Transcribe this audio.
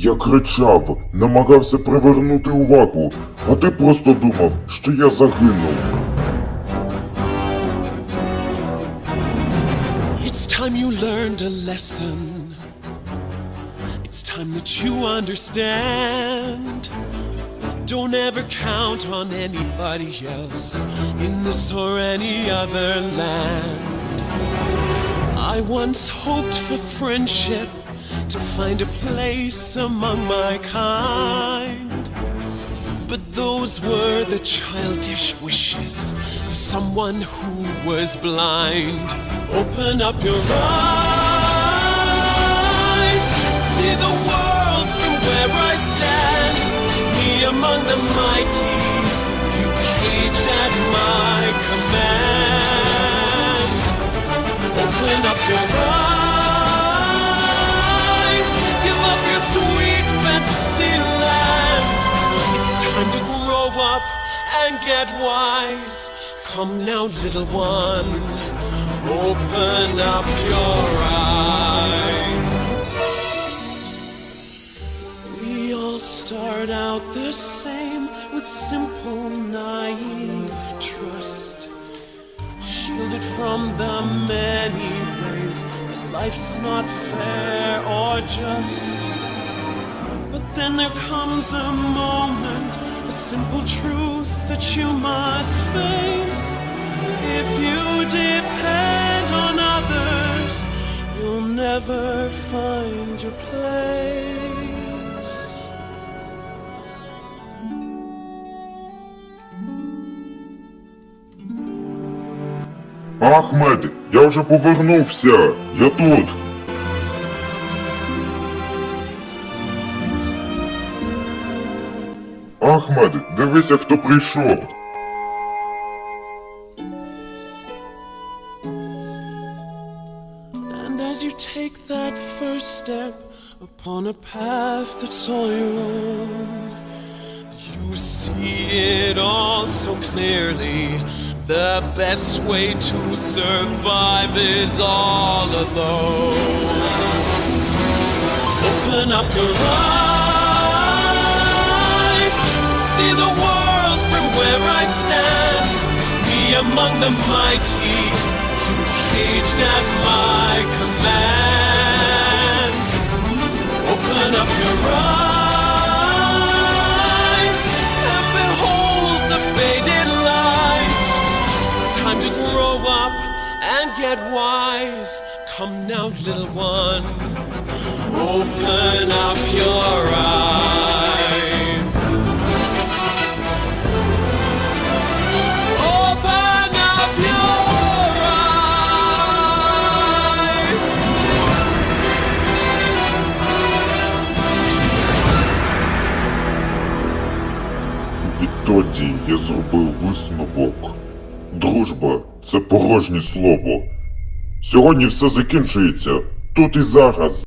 Я кричав, намагався привернути увагу, а ти просто думав, що я загинув. It's time you learned a lesson. It's time that you understand. Don't ever count on anybody else in this or any other land. I once hoped for friendship to find a place among my kind. But those were the childish wishes of someone who was blind. Open up your eyes, see the world from where I stand. Me among the mighty, you caged at my command. And get wise. Come now, little one, open up your eyes. We all start out the same with simple, naive trust. Shielded from the many ways that life's not fair or just. But then there comes a moment, a simple truth that you must face. If you depend on others, you'll never find your place. Ахмед, я вже повернувся. Я тут. Ахмед, дивися, хто прийшов. And as you take that first step upon a path that's all your own, you see it all so clearly. The best way to survive is all alone. Open up your eyes, see the world from where I stand. Be among the mighty, you caged at my command. Open up your eyes and behold the faded light. It's time to grow up and get wise. Come now, little one. Open up your eyes. Відтоді я зробив висновок. Дружба це порожнє слово. Сьогодні все закінчується тут і зараз.